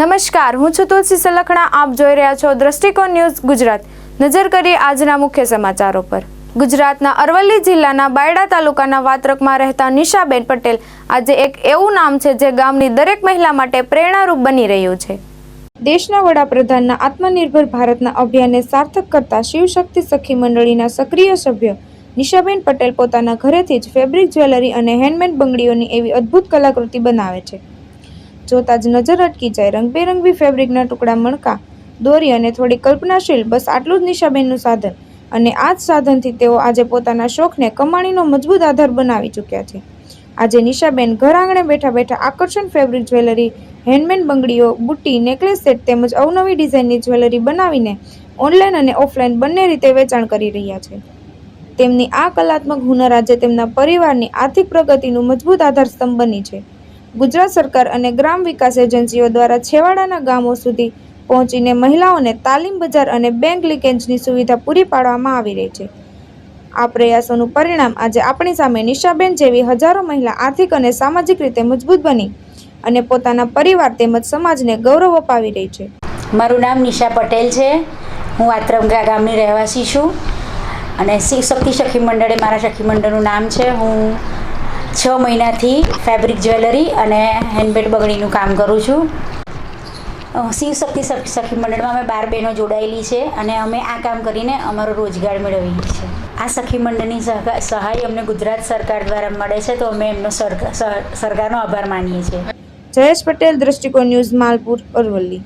નમસ્કાર, હું છું તુલસી સલખણા. આપ જોઈ રહ્યા છો દ્રષ્ટિકોણ ન્યૂઝ ગુજરાત. નજર કરીએ આજના મુખ્ય સમાચારો પર. ગુજરાતના અરવલ્લી જિલ્લાના બાયડા તાલુકાના વાત્રકમાં રહેતા નિશાબેન પટેલ આજે એક એવું નામ છે જે ગામની દરેક મહિલા માટે પ્રેરણારૂપ બની રહ્યું છે. દેશના વડાપ્રધાનના આત્મનિર્ભર ભારતના અભિયાનને સાર્થક કરતા શિવશક્તિ સખી મંડળીના સક્રિય સભ્ય નિશાબેન પટેલ પોતાના ઘરેથી જ ફેબ્રિક જ્વેલરી અને હેન્ડમેડ બંગડીઓની એવી અદ્ભુત કલાકૃતિ બનાવે છે. જોતા જ નજર અટકી જાય. રંગબેરંગી ફેબ્રિકના ટુકડા મણકા, દોરી અને થોડી કલ્પનાશીલ, બસ આટલું જ નિશાબેનનું સાધન. અને આ જ સાધનથી તેઓ આજે પોતાના શોખને કમાણીનો મજબૂત આધાર બનાવી ચૂક્યા છે. આજે નિશાબેન ઘર આંગણે બેઠા બેઠા આકર્ષણ ફેબ્રિક જ્વેલરી હેન્ડમેડ બંગડીઓ, બુટ્ટી નેકલેસ સેટ તેમજ અવનવી ડિઝાઇનની જ્વેલરી બનાવીને ઓનલાઈન અને ઓફલાઈન બંને રીતે વેચાણ કરી રહ્યા છે. તેમની આ કલાત્મક હુનર આજે તેમના પરિવારની આર્થિક પ્રગતિનું મજબૂત આધારસ્તંભ બની છે. ગુજરાત સરકાર અને ગ્રામ વિકાસ એજન્સીઓ દ્વારા છેવાડાના ગામો સુધી પહોંચીને મહિલાઓને તાલીમ બજાર અને બેંક લીકેજની સુવિધા પૂરી પાડવામાં આવી રહી છે. આ પ્રયાસોનું પરિણામ આજે આપણી સામે નિશાબેન જેવી હજારો મહિલા આર્થિક અને સામાજિક રીતે મજબૂત બની અને પોતાના પરિવાર તેમજ સમાજને ગૌરવ અપાવી રહી છે. મારું નામ નિશા પટેલ છે. હું આત્રમગા ગામની રહેવાસી છું. અને શક્તિ સખી મંડળે મારા સખી મંડળનું નામ છે. હું છ મહિનાથી ફેબ્રિક જ્વેલરી અને હેન્ડમેડ બગડીનું કામ કરું છું. શિવ શક્તિ સખ- મંડળમાં અમે બાર બહેનો જોડાયેલી છે અને અમે આ કામ કરીને અમારો રોજગાર મેળવીએ છીએ. આ સખી મંડળની સહાય અમને ગુજરાત સરકાર દ્વારા મળે છે તો અમે એમનો સરકાર સરકારનો આભાર માનીએ છીએ. જયેશ પટેલ, દ્રષ્ટિકોણ ન્યૂઝ, માલપુર, અરવલ્લી.